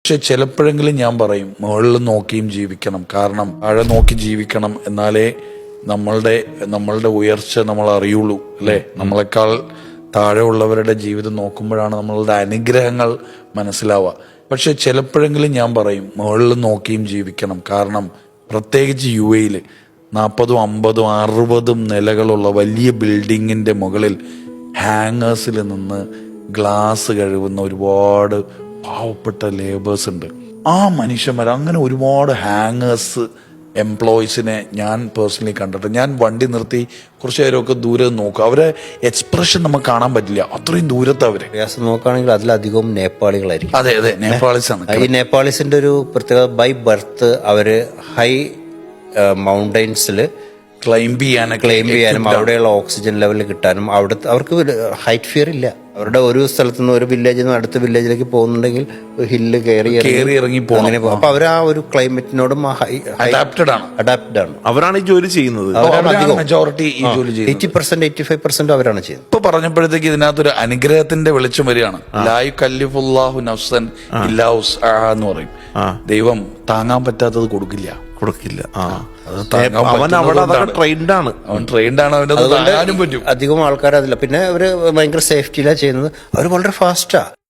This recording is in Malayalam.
പക്ഷെ ചിലപ്പോഴെങ്കിലും ഞാൻ പറയും മുകളിൽ നോക്കിയും ജീവിക്കണം. കാരണം താഴെ നോക്കി ജീവിക്കണം എന്നാലേ നമ്മളുടെ നമ്മളുടെ ഉയർച്ച നമ്മൾ അറിയുള്ളൂ അല്ലേ? നമ്മളെക്കാൾ താഴെ ഉള്ളവരുടെ ജീവിതം നോക്കുമ്പോഴാണ് നമ്മളുടെ അനുഗ്രഹങ്ങൾ മനസ്സിലാവുക. പക്ഷെ ചിലപ്പോഴെങ്കിലും ഞാൻ പറയും മുകളിൽ നോക്കിയും ജീവിക്കണം. കാരണം പ്രത്യേകിച്ച് യു എയിൽ നാൽപ്പതും അമ്പതും അറുപതും നിലകളുള്ള വലിയ ബിൽഡിങ്ങിന്റെ മുകളിൽ ഹാങ്ങേഴ്സിൽ നിന്ന് ഗ്ലാസ് കഴുകുന്ന ഒരുപാട് പാവപ്പെട്ട ലേബേഴ്സ് ഉണ്ട്. ആ മനുഷ്യന്മാർ അങ്ങനെ ഒരുപാട് ഹാങ്ങേഴ്സ് എംപ്ലോയീസിനെ ഞാൻ പേഴ്സണലി കണ്ടിട്ട് ഞാൻ വണ്ടി നിർത്തി കുറച്ചു നേരമൊക്കെ ദൂരെ നോക്കുക അവരെ എക്സ്പ്രഷൻ നമുക്ക് കാണാൻ പറ്റില്ല. അത്രയും ദൂരത്ത് അവർ. നോക്കുകയാണെങ്കിൽ അതിലധികവും നേപ്പാളികളായിരിക്കും. അതെ അതെ. നേപ്പാളീസ് ആണ് ഈ നേപ്പാളീസിന്റെ ഒരു പ്രത്യേകത ബൈ ബർത്ത് അവർ ഹൈ മൗണ്ടൈൻസിൽ ക്ലൈംബ് ചെയ്യാനും ക്ലെയിം ചെയ്യാനും അവിടെയുള്ള ഓക്സിജൻ ലെവൽ കിട്ടാനും അവിടെ അവർക്ക് ഹൈറ്റ് ഫിയർ ഇല്ല. അവരുടെ ഒരു സ്ഥലത്തു നിന്ന് ഒരു വില്ലേജിൽ നിന്ന് അടുത്ത വില്ലേജിലേക്ക് പോകുന്നുണ്ടെങ്കിൽ ഹില്ല് കയറി കയറി ഇറങ്ങി. അങ്ങനെ പോകും അപ്പൊ അവർ ആ ഒരു ക്ലൈമറ്റിനോടും അഡാപ്റ്റഡ് ആണ്. അഡാപ്റ്റഡ് ആണ്. അവരാണ് ഈ ജോലി ചെയ്യുന്നത്. മെജോറിറ്റി ഈ ജോലി ചെയ്യുന്നത്. Eighty percent eighty five percent അവരാണ് ചെയ്യുന്നത്. ഇപ്പൊ പറഞ്ഞപ്പോഴത്തേക്ക് ഇതിനകത്തൊരു അനുഗ്രഹത്തിന്റെ വെളിച്ചം വരികയാണ്. ലായു കല്ലിഫുല്ലാഹു നഫ്സൻ എന്ന് പറയും. ദൈവം താങ്ങാൻ പറ്റാത്തത് കൊടുക്കില്ല. കൊടുക്കില്ല. ആ. അവൻ അവിടെ. ട്രെയിൻഡ് ആണ്. അവൻ ട്രെയിൻഡ് ആണ് അവന്റെ താങ്ങാനും പറ്റും. അധികം ആൾക്കാർ അതില്ല പിന്നെ അവർ ഭയങ്കര സേഫ്റ്റിയിലാണ് ചെയ്യുന്നത്. അവർ വളരെ ഫാസ്റ്റാ